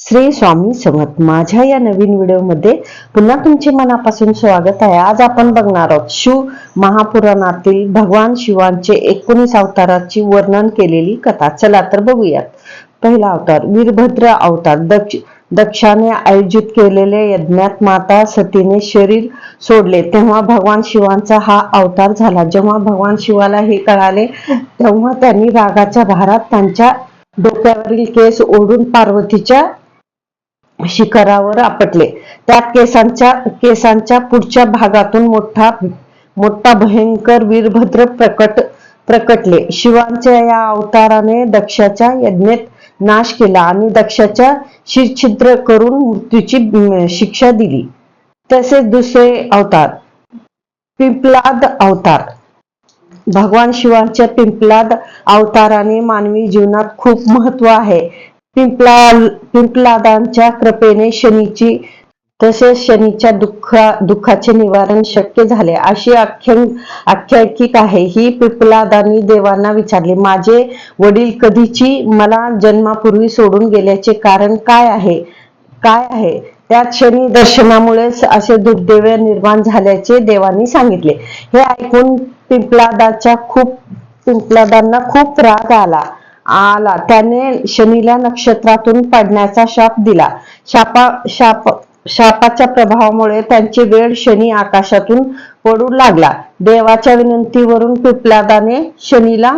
श्री स्वामी समर्थ. माझ्या या नवीन व्हिडिओमध्ये पुन्हा तुमचे मनापासून स्वागत आहे. आज आपण बघणार आहोत शिव महापुराणातील भगवान शिवांचे एकोणीस अवताराची वर्णन केलेली कथा. चला तर बघूयात. पहिला अवतार वीरभद्र अवतार. दक्ष दक्षाने आयोजित केलेल्या यज्ञात माता सतीने शरीर सोडले. तेव्हा भगवान शिवांचा हा अवतार झाला. जेव्हा भगवान शिवाला हे कळाले तेव्हा त्यांनी रागाच्या भारात त्यांच्या डोक्यावरील केस ओढून पार्वतीच्या शिखरावर आपटले. त्यात केसांच्या केसांच्या पुढच्या भागातून मोठा मोठा भयंकर वीरभद्र प्रकट प्रकटले. शिवांच्या या अवताराने दक्षाच्या यज्ञेत नाश केला आणि दक्षाच्या शिरछिद्र करून मृत्यूची शिक्षा दिली. तसेच दुसरे अवतार. पिंपलाद अवतार. भगवान शिवांच्या पिंपलाद अवताराने मानवी जीवनात खूप महत्त्व आहे. पिंपला पिंपलादांच्या कृपेने शनीची तसेच शनीच्या दुःखा दुःखाचे निवारण शक्य झाले. अशी आख्यान आख्यायिक आहे. ही पिंपलादांनी देवांना विचारले. माझे वडील कधीची मला जन्मापूर्वी सोडून गेल्याचे कारण काय आहे? काय आहे? त्यात शनी दर्शनामुळेच असे दुर्दैव निर्माण झाल्याचे देवांनी सांगितले. हे ऐकून पिंपलादाच्या खूप पिंपलादांना खूप राग आला. आला. त्याने शनीला नक्षत्रातून पडण्याचा शाप दिला. शापा शाप शापाच्या प्रभावामुळे त्यांची वेळ शनी आकाशातून पडू लागला. देवाच्या विनंतीवरून पिपलादाने शनीला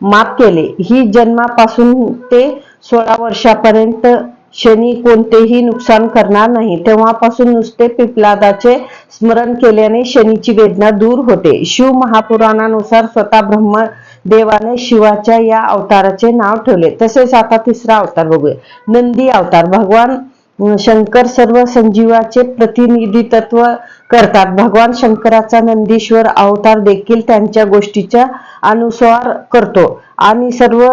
माफ केले. ही जन्मापासून ते सोळा वर्षापर्यंत शनी कोणतेही नुकसान करणार नाही. तेव्हापासून नुसते पिपलादाचे स्मरण केल्याने शनीची वेदना दूर होते. शिव महापुराणानुसार स्वतः ब्रह्म देवाने शिवाच्या या अवताराचे नाव ठेवले. तसेच आता तिसरा अवतार बघूया. नंदी अवतार. भगवान शंकर सर्व संजीवाचे प्रतिनिधित्व करतात. भगवान शंकराचा नंदीश्वर अवतार देखील त्यांच्या गोष्टीचा अनुसार करतो आणि सर्व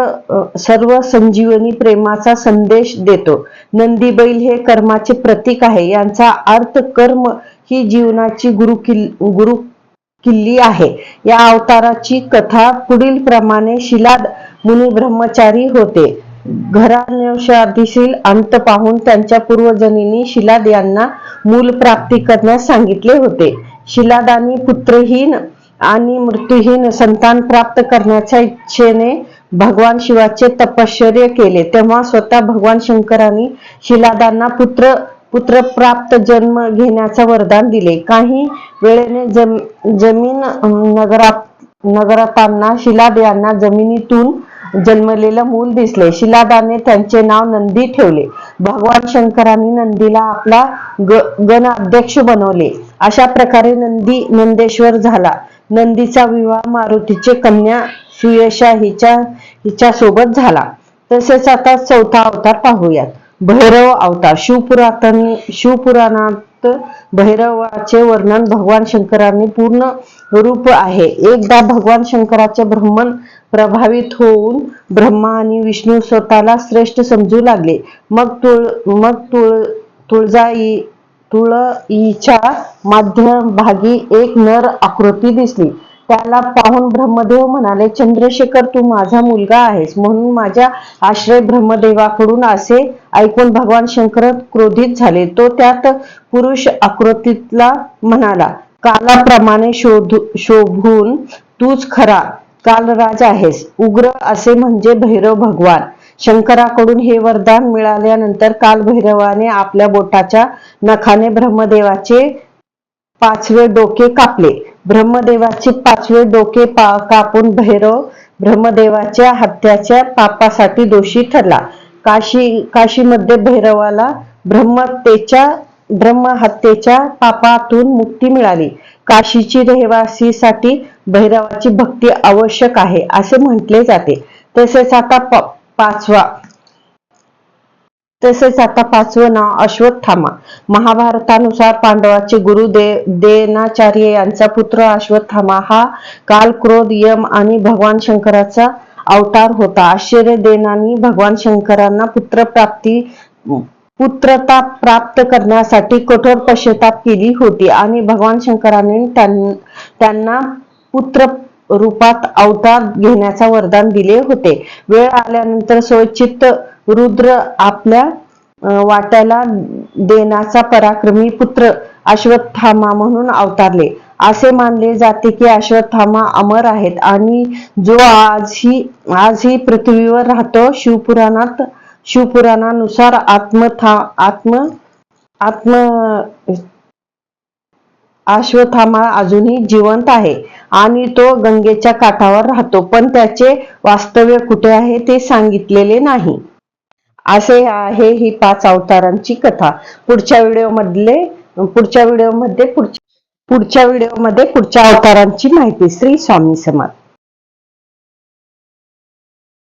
सर्व संजीवनी प्रेमाचा संदेश देतो. नंदी बैल हे कर्माचे प्रतीक आहे. यांचा अर्थ कर्म ही जीवनाची गुरु किल गुरु किल्ली आहे. या अवताराची कथा पुढील प्रमाणे शिलाद मुनी ब्रह्मचारी होते. घराण्याशाधीशील अंत पाहून त्यांच्या पूर्वजनींनी शिलाद यांना मूल प्राप्ती करण्यास सांगितले होते. शिलादानी पुत्रहीन आणि मृत्यूहीन संतान प्राप्त करण्याच्या इच्छेने भगवान शिवाचे तपश्चर्य केले. तेव्हा स्वतः भगवान शंकरांनी शिलादांना पुत्र पुत्रप्राप्त जन्म घेण्याचं वरदान दिले. काही वेळेने जम जमीन नगरात नगरातांना शिलाद यांना जमिनीतून जन्मलेलं मूल दिसले. शिलादाने त्यांचे नाव नंदी ठेवले. भगवान शंकरांनी नंदीला आपला ग गणाध्यक्ष बनवले. अशा प्रकारे नंदी नंदेश्वर झाला. नंदीचा विवाह मारुतीचे कन्या सुयशा हिच्या हिच्या सोबत झाला. तसेच आता चौथा अवतार पाहूयात. भैरव अवतार. शिवपुरातन शिवपुराणात भैरवाचे वर्णन भगवान शंकरांनी पूर्ण रूप आहे. एकदा भगवान शंकराचे ब्रह्मन प्रभावित होऊन ब्रह्मा आणि विष्णू स्वतःला श्रेष्ठ समजू लागले. मग तुळ मग तुळ तुळजाई तुळईच्या मध्यभागी एक नर आकृती दिसली. त्याला पाहून ब्रह्मदेव म्हणाले चंद्रशेखर तू माझा मुलगा आहेस. म्हणून माझ्या आश्रय ब्रह्मदेवाकडून असे ऐकून भगवान शंकर क्रोधित झाले. तो त्यात पुरुष आकृतीतला म्हणाला कालाप्रमाणे शोध शोभून तूच खरा कालराज आहेस. उग्र असे म्हणजे भैरव भगवान. शंकराकडून हे वरदान मिळाल्यानंतर कालभैरवाने आपल्या बोटाच्या नखाने ब्रह्मदेवाचे पाचवे डोके कापले. ब्रह्मदेवाचे पाचवे डोके पा कापून भैरव ब्रह्मदेवाच्या हत्याच्या पापासाठी दोषी ठरला. काशी काशीमध्ये भैरवाला ब्रह्मतेच्या ब्रह्महत्येच्या पापातून मुक्ती मिळाली. काशीची रहिवासीसाठी भैरवाची भक्ती आवश्यक आहे असे म्हटले जाते. तसेच आता पाचवा तसेच आता पाचवं नाव अश्वत्थामा. महाभारतानुसार पांडवाचे गुरु दे देनाचार्य यांचा पुत्र अश्वत्थामा हा काल क्रोध यम आणि भगवान शंकराचा अवतार होता. आश्चर्य देनानी भगवान शंकरांना पुत्र प्राप्ती पुत्रता प्राप्त करण्यासाठी कठोर पश्चाताप केली होती आणि भगवान शंकराने त्यां- त्यांना पुत्र रूपात अवतार घेण्याचा वरदान दिले होते. वेळ आल्यानंतर स्वचित्त रुद्र आपल्या वाट्याला देण्याचा पराक्रमी पुत्र अश्वत्थामा म्हणून अवतारले. असे मानले जाते की अश्वत्थामा अमर आहेत आणि जो आजही आजही पृथ्वीवर राहतो शिवपुराणात शिवपुराणानुसार आत्मथा आत्म आत्म अश्वत्थामा अजूनही जिवंत आहे आणि तो गंगेच्या काठावर राहतो. पण त्याचे वास्तव्य कुठे आहे ते सांगितलेले नाही. असे आहे ही पाच अवतारांची कथा. पुढच्या व्हिडिओ मधले पुढच्या व्हिडिओमध्ये पुढच्या पुढच्या व्हिडिओमध्ये पुढच्या अवतारांची माहिती. श्री स्वामी समर्थ.